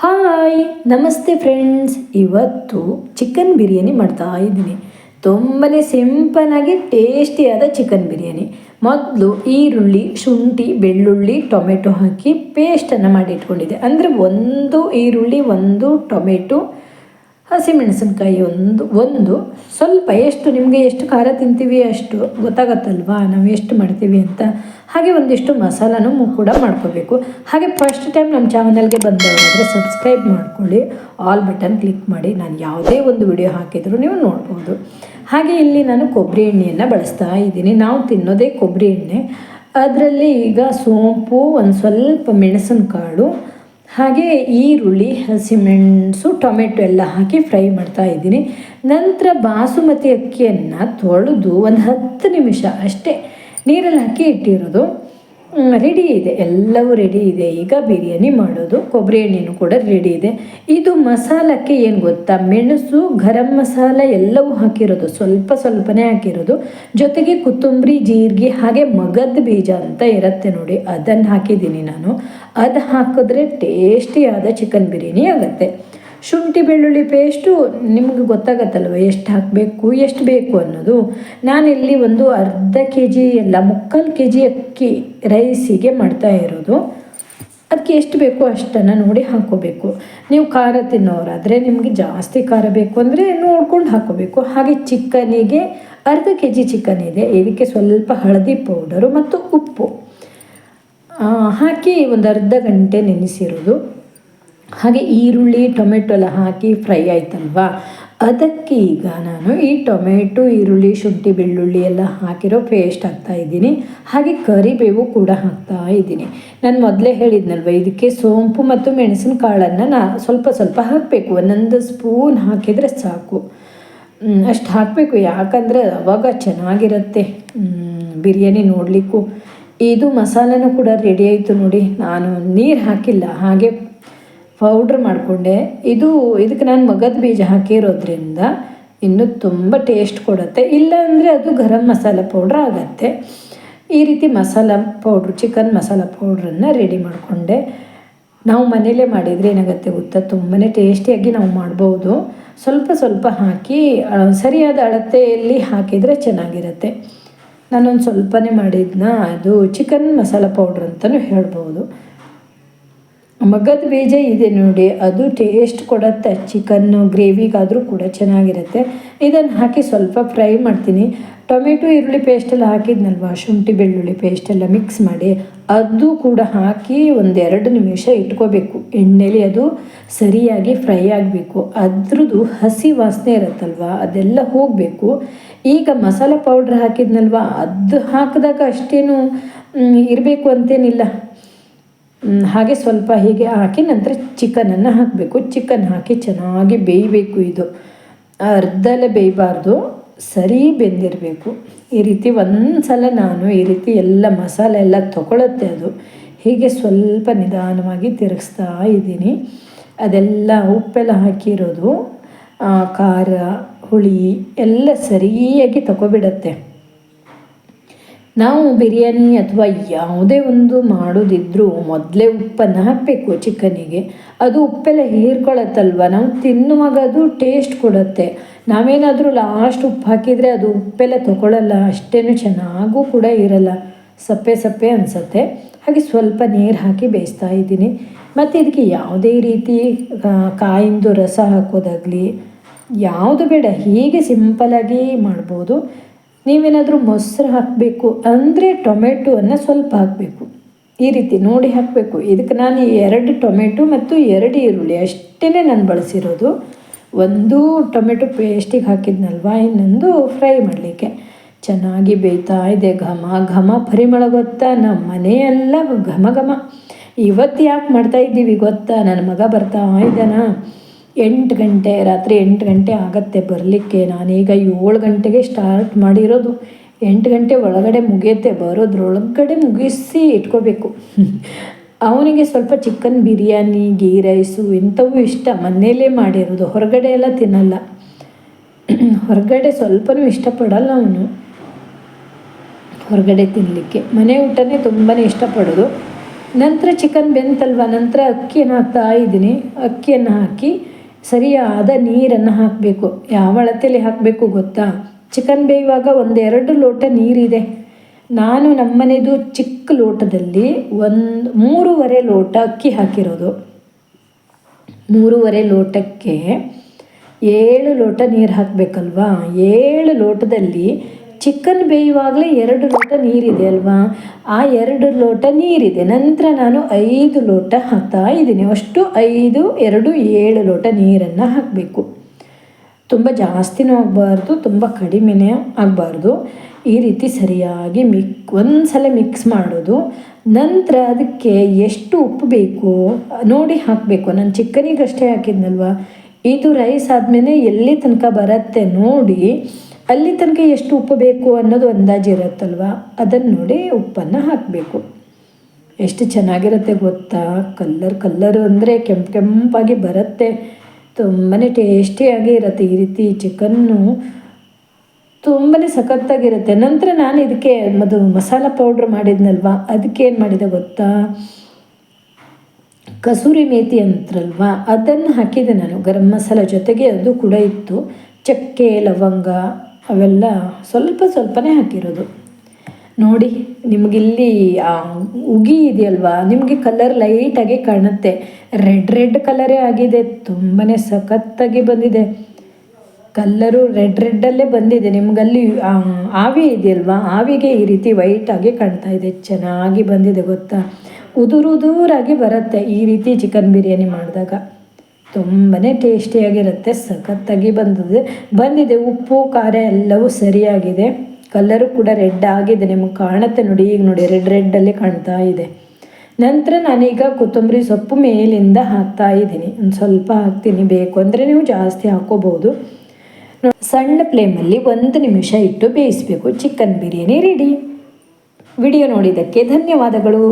Hi ನಮಸ್ತೆ friends ಇವತ್ತು chicken biryani ಮಾಡ್ತಾ ಇದ್ದೀನಿ. ತುಂಬಾ ಸಿಂಪಲ್ಲಾಗಿ ಟೇಸ್ಟಿಯಾದ ಚಿಕನ್ ಬಿರಿಯಾನಿ. ಮೊದಲು ಈರುಳ್ಳಿ, ಶುಂಠಿ, ಬೆಳ್ಳುಳ್ಳಿ, ಟೊಮೆಟೊ ಹಾಕಿ ಪೇಸ್ಟನ್ನು ಮಾಡಿ ಇಟ್ಕೊಂಡಿದ್ದೆ. ಅಂದರೆ ಒಂದು ಈರುಳ್ಳಿ, ಒಂದು ಟೊಮೆಟೊ ಹಸಿಮೆಣಸಿನ್ಕಾಯಿ ಒಂದು ಒಂದು. ಸ್ವಲ್ಪ ಎಷ್ಟು, ನಿಮಗೆ ಎಷ್ಟು ಖಾರ ತಿಂತೀವಿ ಅಷ್ಟು ಗೊತ್ತಾಗತ್ತಲ್ವಾ? ನಾವು ಎಷ್ಟು ಮಾಡ್ತೀವಿ ಅಂತ. ಹಾಗೆ ಒಂದಿಷ್ಟು ಮಸಾಲನೂ ಕೂಡ ಮಾಡ್ಕೋಬೇಕು. ಹಾಗೆ ಫಸ್ಟ್ ಟೈಮ್ ನಮ್ಮ ಚಾನಲ್ಗೆ ಬಂದವರಾದರೆ ಸಬ್ಸ್ಕ್ರೈಬ್ ಮಾಡ್ಕೊಳ್ಳಿ. ಆಲ್ ಬಟನ್ ಕ್ಲಿಕ್ ಮಾಡಿ. ನಾನು ಯಾವುದೇ ಒಂದು ವಿಡಿಯೋ ಹಾಕಿದರೂ ನೀವು ನೋಡ್ಬೋದು. ಹಾಗೆ ಇಲ್ಲಿ ನಾನು ಕೊಬ್ಬರಿ ಎಣ್ಣೆಯನ್ನು ಬಳಸ್ತಾ ಇದ್ದೀನಿ. ನಾವು ತಿನ್ನೋದೇ ಕೊಬ್ಬರಿ ಎಣ್ಣೆ. ಅದರಲ್ಲಿ ಈಗ ಸೋಂಪು, ಒಂದು ಸ್ವಲ್ಪ ಮೆಣಸಿನಕಾಳು ಹಾಗೆ ಈರುಳ್ಳಿ, ಹಸಿಮೆಣಸು, ಟೊಮೆಟೊ ಎಲ್ಲ ಹಾಕಿ ಫ್ರೈ ಮಾಡ್ತಾ ಇದ್ದೀನಿ. ನಂತರ ಬಾಸುಮತಿ ಅಕ್ಕಿಯನ್ನು ತೊಳೆದು ಒಂದು ಹತ್ತು ನಿಮಿಷ ಅಷ್ಟೇ ನೀರಲ್ಲಿ ಹಾಕಿ ಇಟ್ಟಿರೋದು. ರೆಡಿ ಇದೆ. ಎಲ್ಲವೂ ರೆಡಿ ಇದೆ. ಈಗ ಬಿರಿಯಾನಿ ಮಾಡೋದು, ಕೊಬ್ಬರಿ ಎಣ್ಣೆನೂ ಕೂಡ ರೆಡಿ ಇದೆ. ಇದು ಮಸಾಲಕ್ಕೆ ಏನು ಗೊತ್ತಾ? ಮೆಣಸು, ಗರಂ ಮಸಾಲ ಎಲ್ಲವೂ ಹಾಕಿರೋದು. ಸ್ವಲ್ಪ ಸ್ವಲ್ಪನೇ ಹಾಕಿರೋದು. ಜೊತೆಗೆ ಕೊತ್ತಂಬರಿ, ಜೀರಿಗೆ, ಹಾಗೆ ಮಗದ ಬೀಜ ಅಂತ ಇರುತ್ತೆ ನೋಡಿ. ಅದನ್ನು ಹಾಕಿದ್ದೀನಿ ನಾನು. ಅದು ಹಾಕಿದ್ರೆ ಟೇಸ್ಟಿಯಾದ ಚಿಕನ್ ಬಿರಿಯಾನಿ ಆಗುತ್ತೆ. ಶುಂಠಿ ಬೆಳ್ಳುಳ್ಳಿ ಪೇಸ್ಟು ನಿಮಗೆ ಗೊತ್ತಾಗತ್ತಲ್ವ ಎಷ್ಟು ಹಾಕಬೇಕು, ಎಷ್ಟು ಬೇಕು ಅನ್ನೋದು. ನಾನಿಲ್ಲಿ ಒಂದು ಅರ್ಧ ಕೆ ಜಿ ಎಲ್ಲ ಮುಕ್ಕಾಲು ಕೆ ಜಿ ಅಕ್ಕಿ ರೈಸಿಗೆ ಮಾಡ್ತಾ ಇರೋದು. ಅದಕ್ಕೆ ಎಷ್ಟು ಬೇಕೋ ಅಷ್ಟನ್ನು ನೋಡಿ ಹಾಕೋಬೇಕು ನೀವು ಖಾರ ತಿನ್ನೋರಾದರೆ ನಿಮಗೆ ಜಾಸ್ತಿ ಖಾರ ಬೇಕು ಅಂದರೆ ನೋಡ್ಕೊಂಡು ಹಾಕೋಬೇಕು ಹಾಗೆ ಚಿಕನಿಗೆ ಅರ್ಧ ಕೆ ಜಿ ಚಿಕನ್ ಇದೆ. ಇದಕ್ಕೆ ಸ್ವಲ್ಪ ಹಳದಿ ಪೌಡರು ಮತ್ತು ಉಪ್ಪು. ಹಾಕಿ ಒಂದು ಅರ್ಧ ಗಂಟೆ ನೆನೆಸಿರೋದು. ಹಾಗೆ ಈರುಳ್ಳಿ, ಟೊಮೆಟೊ ಎಲ್ಲ ಹಾಕಿ ಫ್ರೈ ಆಯ್ತಲ್ವಾ? ಅದಕ್ಕೆ ಈಗ ನಾನು ಈ ಟೊಮೆಟೊ, ಈರುಳ್ಳಿ, ಶುಂಠಿ, ಬೆಳ್ಳುಳ್ಳಿ ಎಲ್ಲ ಹಾಕಿರೋ ಪೇಸ್ಟ್ ಹಾಕ್ತಾ ಇದ್ದೀನಿ. ಹಾಗೆ ಕರಿಬೇವು ಕೂಡ ಹಾಕ್ತಾ ಇದ್ದೀನಿ. ನಾನು ಮೊದಲೇ ಹೇಳಿದ್ನಲ್ವ, ಇದಕ್ಕೆ ಸೋಂಪು ಮತ್ತು ಮೆಣಸಿನ ಕಾಳನ್ನು ನಾ ಸ್ವಲ್ಪ ಸ್ವಲ್ಪ ಹಾಕಬೇಕು. ಒಂದೊಂದು ಸ್ಪೂನ್ ಹಾಕಿದರೆ ಸಾಕು. ಅಷ್ಟು ಹಾಕಬೇಕು. ಯಾಕಂದರೆ ಅವಾಗ ಚೆನ್ನಾಗಿರುತ್ತೆ. ಬಿರಿಯಾನಿ ನೋಡಲಿಕ್ಕೂ. ಇದು ಮಸಾಲನೂ ಕೂಡ ರೆಡಿ ಆಯಿತು ನೋಡಿ. ನಾನು ನೀರು ಹಾಕಿಲ್ಲ. ಹಾಗೆ ಪೌಡ್ರ್ ಮಾಡಿಕೊಂಡೆ. ಇದು, ಇದಕ್ಕೆ ನಾನು ಮಗದ ಬೀಜ ಹಾಕಿರೋದ್ರಿಂದ ಇನ್ನೂ ತುಂಬ ಟೇಸ್ಟ್ ಕೊಡುತ್ತೆ. ಇಲ್ಲ ಅಂದರೆ ಅದು ಗರಂ ಮಸಾಲ ಪೌಡ್ರ್ ಆಗತ್ತೆ. ಈ ರೀತಿ ಮಸಾಲ ಪೌಡ್ರ್, ಚಿಕನ್ ಮಸಾಲ ಪೌಡ್ರನ್ನು ರೆಡಿ ಮಾಡಿಕೊಂಡೆ. ನಾವು ಮನೇಲೇ ಮಾಡಿದರೆ ಏನಾಗುತ್ತೆ ಗೊತ್ತಾ? ತುಂಬಾ ಟೇಸ್ಟಿಯಾಗಿ ನಾವು ಮಾಡ್ಬೋದು. ಸ್ವಲ್ಪ ಸ್ವಲ್ಪ ಹಾಕಿ ಸರಿಯಾದ ಅಳತೆಯಲ್ಲಿ ಹಾಕಿದರೆ ಚೆನ್ನಾಗಿರುತ್ತೆ. ನಾನೊಂದು ಸ್ವಲ್ಪನೇ ಮಾಡಿದ್ನ? ಅದು ಚಿಕನ್ ಮಸಾಲ ಪೌಡ್ರ್ ಅಂತಲೂ ಹೇಳ್ಬೋದು. ಮಗದ ಬೀಜ ಇದೆ ನೋಡಿ, ಅದು ಟೇಸ್ಟ್ ಕೊಡುತ್ತೆ. ಚಿಕನ್ನು ಗ್ರೇವಿಗಾದರೂ ಕೂಡ ಚೆನ್ನಾಗಿರುತ್ತೆ. ಇದನ್ನು ಹಾಕಿ ಸ್ವಲ್ಪ ಫ್ರೈ ಮಾಡ್ತೀನಿ. ಟೊಮೆಟೊ ಈರುಳ್ಳಿ ಪೇಸ್ಟೆಲ್ಲ ಹಾಕಿದ್ನಲ್ವ? ಶುಂಠಿ, ಬೆಳ್ಳುಳ್ಳಿ ಪೇಸ್ಟೆಲ್ಲ ಮಿಕ್ಸ್ ಮಾಡಿ ಅದು ಕೂಡ ಹಾಕಿ ಒಂದೆರಡು ನಿಮಿಷ ಇಟ್ಕೋಬೇಕು. ಎಣ್ಣೆಲಿ ಅದು ಸರಿಯಾಗಿ ಫ್ರೈ ಆಗಬೇಕು. ಅದ್ರದ್ದು ಹಸಿ ವಾಸನೆ ಇರುತ್ತಲ್ವ? ಅದೆಲ್ಲ ಹೋಗಬೇಕು. ಈಗ ಮಸಾಲ ಪೌಡ್ರ್ ಹಾಕಿದ್ನಲ್ವ? ಅದು ಹಾಕಿದಾಗ ಅಷ್ಟೇನು ಇರಬೇಕು ಅಂತೇನಿಲ್ಲ. ಹಾಗೆ ಸ್ವಲ್ಪ ಹೀಗೆ ಹಾಕಿ ನಂತರ ಚಿಕನನ್ನು ಹಾಕಬೇಕು. ಚಿಕನ್ ಹಾಕಿ ಚೆನ್ನಾಗಿ ಬೇಯಬೇಕು ಇದು. ಅರ್ಧಲ್ಲೇ ಬೇಯಬಾರ್ದು. ಸರಿ ಬೆಂದಿರಬೇಕು. ಈ ರೀತಿ ಒಂದು ಸಲ ನಾನು ಈ ರೀತಿ ಎಲ್ಲ ಮಸಾಲೆ ಎಲ್ಲ ತಗೊಳತ್ತೆ ಅದು. ಹೀಗೆ ಸ್ವಲ್ಪ ನಿಧಾನವಾಗಿ ತಿರುಗಿಸ್ತಾ ಇದ್ದೀನಿ. ಅದೆಲ್ಲ ಉಪ್ಪೆಲ್ಲ ಹಾಕಿರೋದು ಖಾರ, ಹುಳಿ ಎಲ್ಲ ಸರಿಯಾಗಿ ತಗೊಬಿಡತ್ತೆ. ನಾವು ಬಿರಿಯಾನಿ ಅಥವಾ ಯಾವುದೇ ಒಂದು ಮಾಡೋದಿದ್ರೂ ಮೊದಲೇ ಉಪ್ಪನ್ನು ಹಾಕಬೇಕು ಚಿಕನಿಗೆ. ಅದು ಉಪ್ಪೆಲ್ಲ ಹೀರ್ಕೊಳತ್ತಲ್ವ? ನಾವು ತಿನ್ನುವಾಗ ಅದು ಟೇಸ್ಟ್ ಕೊಡುತ್ತೆ. ನಾವೇನಾದರೂ ಲಾಸ್ಟ್ ಉಪ್ಪು ಹಾಕಿದರೆ ಅದು ಉಪ್ಪೆಲ್ಲ ತಗೊಳ್ಳಲ್ಲ ಅಷ್ಟೇನು ಚೆನ್ನಾಗೂ ಕೂಡ ಇರಲ್ಲ. ಸಪ್ಪೆ ಸಪ್ಪೆ ಅನಿಸುತ್ತೆ. ಹಾಗೆ ಸ್ವಲ್ಪ ನೀರು ಹಾಕಿ ಬೇಯಿಸ್ತಾ ಇದ್ದೀನಿ. ಮತ್ತು ಇದಕ್ಕೆ ಯಾವುದೇ ರೀತಿ ಕಾಯಿಂದು ರಸ ಹಾಕೋದಾಗಲಿ, ಯಾವುದು ಬೇಡ. ಹೀಗೆ ಸಿಂಪಲಾಗಿ ಮಾಡ್ಬೋದು. ನೀವೇನಾದರೂ ಮೊಸರು ಹಾಕಬೇಕು ಅಂದರೆ ಟೊಮೆಟೊವನ್ನು ಸ್ವಲ್ಪ ಹಾಕಬೇಕು. ಈ ರೀತಿ ನೋಡಿ ಹಾಕಬೇಕು. ಇದಕ್ಕೆ ನಾನು ಎರಡು ಟೊಮೆಟೊ ಮತ್ತು ಎರಡು ಈರುಳ್ಳಿ ಅಷ್ಟೇ ನಾನು ಬಳಸಿರೋದು. ಒಂದು ಟೊಮೆಟೊ ಪೇಸ್ಟಿಗೆ ಹಾಕಿದ್ನಲ್ವ? ಇನ್ನೊಂದು ಫ್ರೈ ಮಾಡಲಿಕ್ಕೆ. ಚೆನ್ನಾಗಿ ಬೇಯ್ತಾ ಇದೆ. ಘಮ ಘಮ ಪರಿಮಳ ಗೊತ್ತಾ ನಮ್ಮ ಮನೆಯೆಲ್ಲ ಘಮ ಘಮ. ಇವತ್ತು ಯಾಕೆ ಮಾಡ್ತಾ ಇದ್ದೀವಿ ಗೊತ್ತಾ? ನನ್ನ ಮಗ ಬರ್ತಾ ಇದ್ದಾನಾ? ಎಂಟು ಗಂಟೆ, ರಾತ್ರಿ ಎಂಟು ಗಂಟೆ ಆಗತ್ತೆ ಬರಲಿಕ್ಕೆ. ನಾನೀಗ ಏಳು ಗಂಟೆಗೆ ಸ್ಟಾರ್ಟ್ ಮಾಡಿರೋದು. ಎಂಟು ಗಂಟೆ ಒಳಗಡೆ ಮುಗಿಯುತ್ತೆ ಬರೋದ್ರೊಳಗಡೆ ಮುಗಿಸಿ ಇಟ್ಕೋಬೇಕು. ಅವನಿಗೆ ಸ್ವಲ್ಪ ಚಿಕನ್ ಬಿರಿಯಾನಿ ಗೀ ರೈಸು ಇಂಥವು ಇಷ್ಟ. ಮನೆಯಲ್ಲೇ ಮಾಡಿರೋದು, ಹೊರಗಡೆ ಎಲ್ಲ ತಿನ್ನಲ್ಲ. ಹೊರಗಡೆ ಸ್ವಲ್ಪನೂ ಇಷ್ಟಪಡಲ್ಲ ಅವನು. ಹೊರಗಡೆ ತಿನ್ನಲಿಕ್ಕೆ ಮನೆ ಊಟನೇ ತುಂಬಾ ಇಷ್ಟಪಡೋದು. ನಂತರ ಚಿಕನ್ ಬೆಂತಲ್ವ? ನಂತರ ಅಕ್ಕಿಯನ್ನು ಹಾಕ್ತಾ ಇದ್ದೀನಿ. ಅಕ್ಕಿಯನ್ನು ಹಾಕಿ ಸರಿಯಾದ ನೀರನ್ನು ಹಾಕಬೇಕು. ಯಾವ ಅಳತೆಯಲ್ಲಿ ಹಾಕಬೇಕು ಗೊತ್ತಾ? ಚಿಕನ್ ಬೇಯುವಾಗ ಒಂದೆರಡು ಲೋಟ ನೀರಿದೆ. ನಾನು ನಮ್ಮನೆದು ಚಿಕ್ಕ ಲೋಟದಲ್ಲಿ ಒಂದು ಮೂರುವರೆ ಲೋಟ ಅಕ್ಕಿ ಹಾಕಿರೋದು. ಮೂರುವರೆ ಲೋಟಕ್ಕೆ ಏಳು ಲೋಟ ನೀರು ಹಾಕಬೇಕಲ್ವಾ? ಏಳು ಲೋಟದಲ್ಲಿ ಚಿಕನ್ ಬೇಯುವಾಗಲೇ ಎರಡು ಲೋಟ ನೀರಿದೆ ಅಲ್ವಾ? ಆ ಎರಡು ಲೋಟ ನೀರಿದೆ. ನಂತರ ನಾನು ಐದು ಲೋಟ ಹಾಕ್ತಾ ಇದ್ದೀನಿ. ಅಷ್ಟು ಐದು, ಎರಡು, ಏಳು ಲೋಟ ನೀರನ್ನು ಹಾಕಬೇಕು. ತುಂಬ ಜಾಸ್ತಿನೂ ಆಗಬಾರ್ದು, ತುಂಬ ಕಡಿಮೆನೇ ಆಗಬಾರ್ದು. ಈ ರೀತಿ ಸರಿಯಾಗಿ ಮಿಕ್ ಒಂದು ಸಲ ಮಿಕ್ಸ್ ಮಾಡೋದು. ನಂತರ ಅದಕ್ಕೆ ಎಷ್ಟು ಉಪ್ಪು ಬೇಕು ನೋಡಿ ಹಾಕಬೇಕು. ನಾನು ಚಿಕನಿಗಷ್ಟೇ ಹಾಕಿದ್ನಲ್ವ? ಇದು ರೈಸ್ ಆದಮೇಲೆ ಎಲ್ಲಿ ತನಕ ಬರುತ್ತೆ ನೋಡಿ. ಅಲ್ಲಿ ತನಕ ಎಷ್ಟು ಉಪ್ಪು ಬೇಕು ಅನ್ನೋದು ಅಂದಾಜು ಇರುತ್ತಲ್ವ? ಅದನ್ನು ನೋಡಿ ಉಪ್ಪನ್ನು ಹಾಕಬೇಕು. ಎಷ್ಟು ಚೆನ್ನಾಗಿರುತ್ತೆ ಗೊತ್ತಾ? ಕಲ್ಲರ್ ಕಲ್ಲರು ಅಂದರೆ ಕೆಂಪು ಕೆಂಪಾಗಿ ಬರುತ್ತೆ. ತುಂಬಾ ಟೇಸ್ಟಿಯಾಗಿ ಇರುತ್ತೆ ಈ ರೀತಿ ಚಿಕನ್ನು. ತುಂಬಾ ಸಖತ್ತಾಗಿರುತ್ತೆ. ನಂತರ ನಾನು ಇದಕ್ಕೆ ಅದು ಮಸಾಲ ಪೌಡ್ರ್ ಮಾಡಿದ್ನಲ್ವ? ಅದಕ್ಕೆ ಏನು ಮಾಡಿದೆ ಗೊತ್ತಾ? ಕಸೂರಿ ಮೇಥಿ ಅಂತ್ರಲ್ವ? ಅದನ್ನು ಹಾಕಿದೆ ನಾನು. ಗರಂ ಮಸಾಲ ಜೊತೆಗೆ ಅದು ಕೂಡ ಇತ್ತು. ಚಕ್ಕೆ, ಲವಂಗ ಅವೆಲ್ಲ ಸ್ವಲ್ಪ ಸ್ವಲ್ಪನೇ ಹಾಕಿರೋದು. ನೋಡಿ, ನಿಮಗಿಲ್ಲಿ ಉಗಿ ಇದೆಯಲ್ವಾ? ನಿಮಗೆ ಕಲರ್ ಲೈಟಾಗಿ ಕಾಣುತ್ತೆ. ರೆಡ್ ರೆಡ್ ಕಲರೇ ಆಗಿದೆ. ತುಂಬಾ ಸಖತ್ತಾಗಿ ಬಂದಿದೆ. ಕಲ್ಲರು ರೆಡ್ ರೆಡ್ಡಲ್ಲೇ ಬಂದಿದೆ. ನಿಮಗಲ್ಲಿ ಆವಿ ಇದೆಯಲ್ವಾ? ಆವಿಗೆ ಈ ರೀತಿ ವೈಟಾಗಿ ಕಾಣ್ತಾ ಇದೆ. ಚೆನ್ನಾಗಿ ಬಂದಿದೆ, ಗೊತ್ತಾ? ಉದುರು ಉದುರಾಗಿ ಬರುತ್ತೆ ಈ ರೀತಿ ಚಿಕನ್ ಬಿರಿಯಾನಿ ಮಾಡಿದಾಗ. ತುಂಬಾ ಟೇಸ್ಟಿಯಾಗಿರುತ್ತೆ ಸಖತ್ತಾಗಿ ಬಂದಿದೆ ಬಂದಿದೆ, ಉಪ್ಪು, ಖಾರ ಎಲ್ಲವೂ ಸರಿಯಾಗಿದೆ. ಕಲರು ಕೂಡ ರೆಡ್ ಆಗಿದೆ, ನಿಮಗೆ ಕಾಣುತ್ತೆ ನೋಡಿ, ಈಗ ನೋಡಿ ರೆಡ್ ರೆಡ್ಡಲ್ಲಿ ಕಾಣ್ತಾ ಇದೆ. ನಂತರ ನಾನೀಗ ಕೊತ್ತಂಬರಿ ಸೊಪ್ಪು ಮೇಲಿಂದ ಹಾಕ್ತಾ ಇದ್ದೀನಿ. ಒಂದು ಸ್ವಲ್ಪ ಹಾಕ್ತೀನಿ, ಬೇಕು ಅಂದರೆ ನೀವು ಜಾಸ್ತಿ ಹಾಕೋಬಹುದು. ಸಣ್ಣ ಫ್ಲೇಮಲ್ಲಿ ಒಂದು ನಿಮಿಷ ಇಟ್ಟು ಬೇಯಿಸಬೇಕು. ಚಿಕನ್ ಬಿರಿಯಾನಿ ರೆಡಿ ವಿಡಿಯೋ ನೋಡಿದ್ದಕ್ಕೆ ಧನ್ಯವಾದಗಳು.